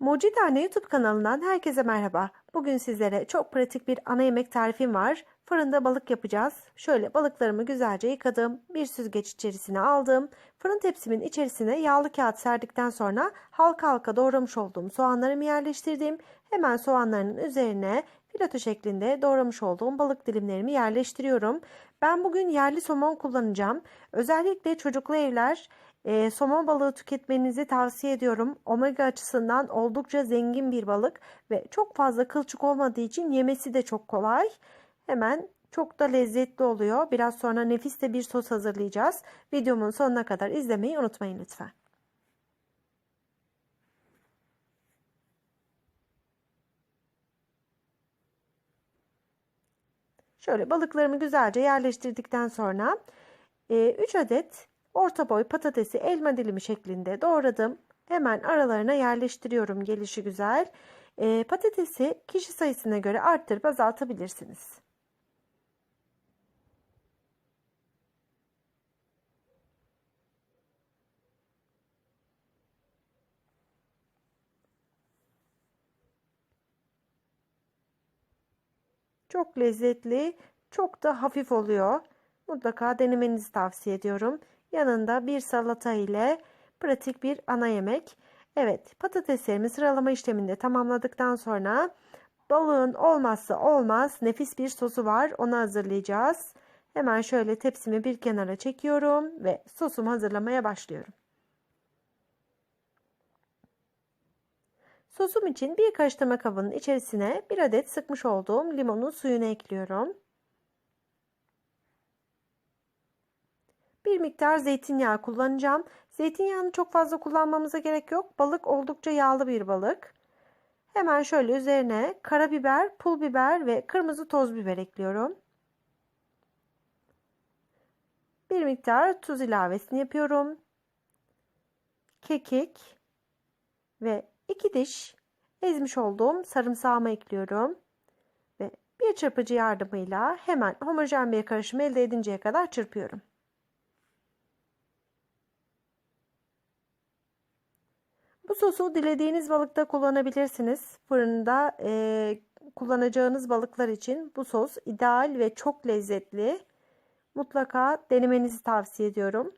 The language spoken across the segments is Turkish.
Mucit Anne YouTube kanalından herkese merhaba. Bugün sizlere çok pratik bir ana yemek tarifim var. Fırında balık yapacağız. Şöyle balıklarımı güzelce yıkadım. Bir süzgeç içerisine aldım. Fırın tepsimin içerisine yağlı kağıt serdikten sonra halka halka doğramış olduğum soğanlarımı yerleştirdim. Hemen soğanların üzerine fileto şeklinde doğramış olduğum balık dilimlerimi yerleştiriyorum. Ben bugün yerli somon kullanacağım. Özellikle çocuklu evler e, somon balığı tüketmenizi tavsiye ediyorum. Omega açısından oldukça zengin bir balık ve çok fazla kılçık olmadığı için yemesi de çok kolay. Hemen çok da lezzetli oluyor. Biraz sonra nefis de bir sos hazırlayacağız. Videomun sonuna kadar izlemeyi unutmayın lütfen. Şöyle balıklarımı güzelce yerleştirdikten sonra 3 e, adet orta boy patatesi elma dilimi şeklinde doğradım. Hemen aralarına yerleştiriyorum gelişi güzel. E, patatesi kişi sayısına göre arttırıp azaltabilirsiniz. Çok lezzetli, çok da hafif oluyor. Mutlaka denemenizi tavsiye ediyorum. Yanında bir salata ile pratik bir ana yemek. Evet patateslerimi sıralama işleminde tamamladıktan sonra balığın olmazsa olmaz nefis bir sosu var. Onu hazırlayacağız. Hemen şöyle tepsimi bir kenara çekiyorum ve sosumu hazırlamaya başlıyorum. Sosum için bir karıştırma kabının içerisine bir adet sıkmış olduğum limonun suyunu ekliyorum. Bir miktar zeytinyağı kullanacağım. Zeytinyağını çok fazla kullanmamıza gerek yok. Balık oldukça yağlı bir balık. Hemen şöyle üzerine karabiber, pul biber ve kırmızı toz biber ekliyorum. Bir miktar tuz ilavesini yapıyorum. Kekik ve 2 diş ezmiş olduğum sarımsağımı ekliyorum. Ve bir çırpıcı yardımıyla hemen homojen bir karışım elde edinceye kadar çırpıyorum. Bu sosu dilediğiniz balıkta kullanabilirsiniz. Fırında e, kullanacağınız balıklar için bu sos ideal ve çok lezzetli. Mutlaka denemenizi tavsiye ediyorum.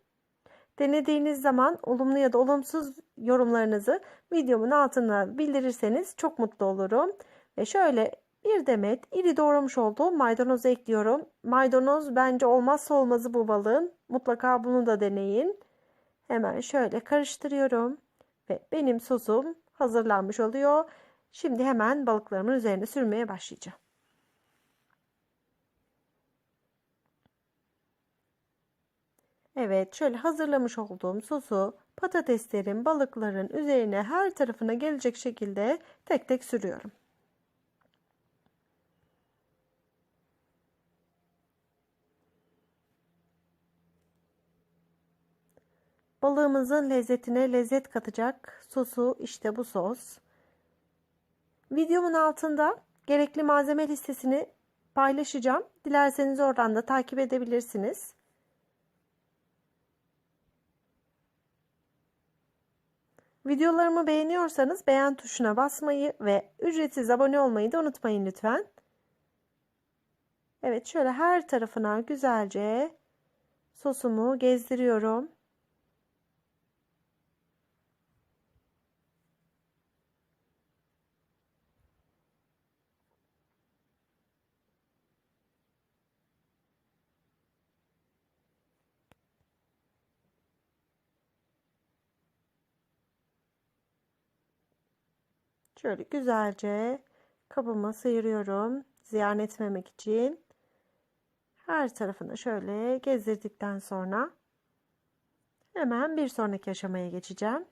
Denediğiniz zaman olumlu ya da olumsuz yorumlarınızı videomun altına bildirirseniz çok mutlu olurum. Ve şöyle bir demet iri doğramış olduğum maydanozu ekliyorum. Maydanoz bence olmazsa olmazı bu balığın. Mutlaka bunu da deneyin. Hemen şöyle karıştırıyorum. Ve benim sosum hazırlanmış oluyor. Şimdi hemen balıklarımın üzerine sürmeye başlayacağım. Evet şöyle hazırlamış olduğum sosu patateslerin, balıkların üzerine her tarafına gelecek şekilde tek tek sürüyorum. Balığımızın lezzetine lezzet katacak sosu işte bu sos. Videomun altında gerekli malzeme listesini paylaşacağım. Dilerseniz oradan da takip edebilirsiniz. Videolarımı beğeniyorsanız beğen tuşuna basmayı ve ücretsiz abone olmayı da unutmayın lütfen. Evet şöyle her tarafına güzelce sosumu gezdiriyorum. Şöyle güzelce kabıma sıyırıyorum. Ziyan etmemek için. Her tarafını şöyle gezdirdikten sonra hemen bir sonraki aşamaya geçeceğim.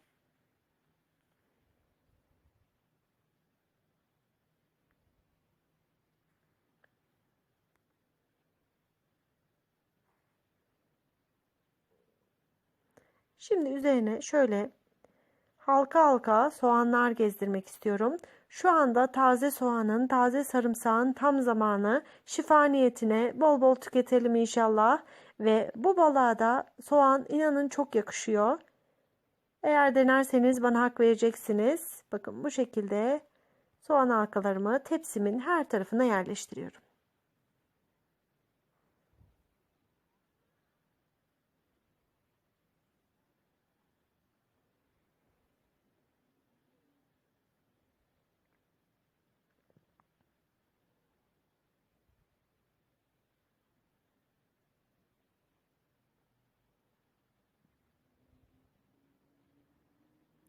Şimdi üzerine şöyle halka halka soğanlar gezdirmek istiyorum. Şu anda taze soğanın, taze sarımsağın tam zamanı. Şifa niyetine bol bol tüketelim inşallah. Ve bu balığa da soğan inanın çok yakışıyor. Eğer denerseniz bana hak vereceksiniz. Bakın bu şekilde soğan halkalarımı tepsimin her tarafına yerleştiriyorum.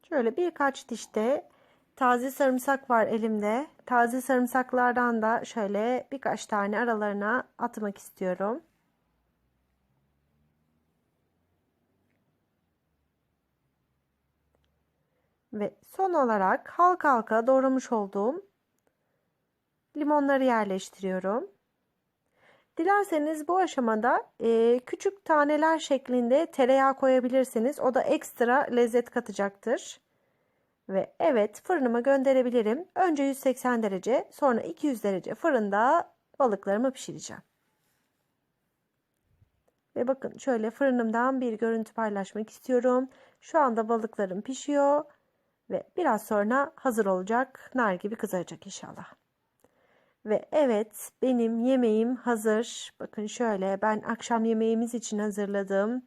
Şöyle birkaç dişte taze sarımsak var elimde. Taze sarımsaklardan da şöyle birkaç tane aralarına atmak istiyorum. Ve son olarak halka halka doğramış olduğum limonları yerleştiriyorum. Dilerseniz bu aşamada e, küçük taneler şeklinde tereyağı koyabilirsiniz. O da ekstra lezzet katacaktır. Ve evet fırınıma gönderebilirim. Önce 180 derece sonra 200 derece fırında balıklarımı pişireceğim. Ve bakın şöyle fırınımdan bir görüntü paylaşmak istiyorum. Şu anda balıklarım pişiyor. Ve biraz sonra hazır olacak. Nar gibi kızaracak inşallah. Ve evet benim yemeğim hazır. Bakın şöyle ben akşam yemeğimiz için hazırladım.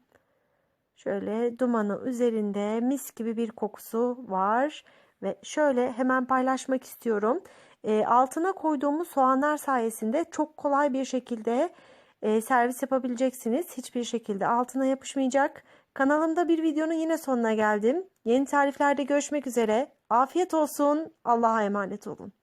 Şöyle dumanı üzerinde mis gibi bir kokusu var. Ve şöyle hemen paylaşmak istiyorum. E, altına koyduğumuz soğanlar sayesinde çok kolay bir şekilde e, servis yapabileceksiniz. Hiçbir şekilde altına yapışmayacak. Kanalımda bir videonun yine sonuna geldim. Yeni tariflerde görüşmek üzere. Afiyet olsun. Allah'a emanet olun.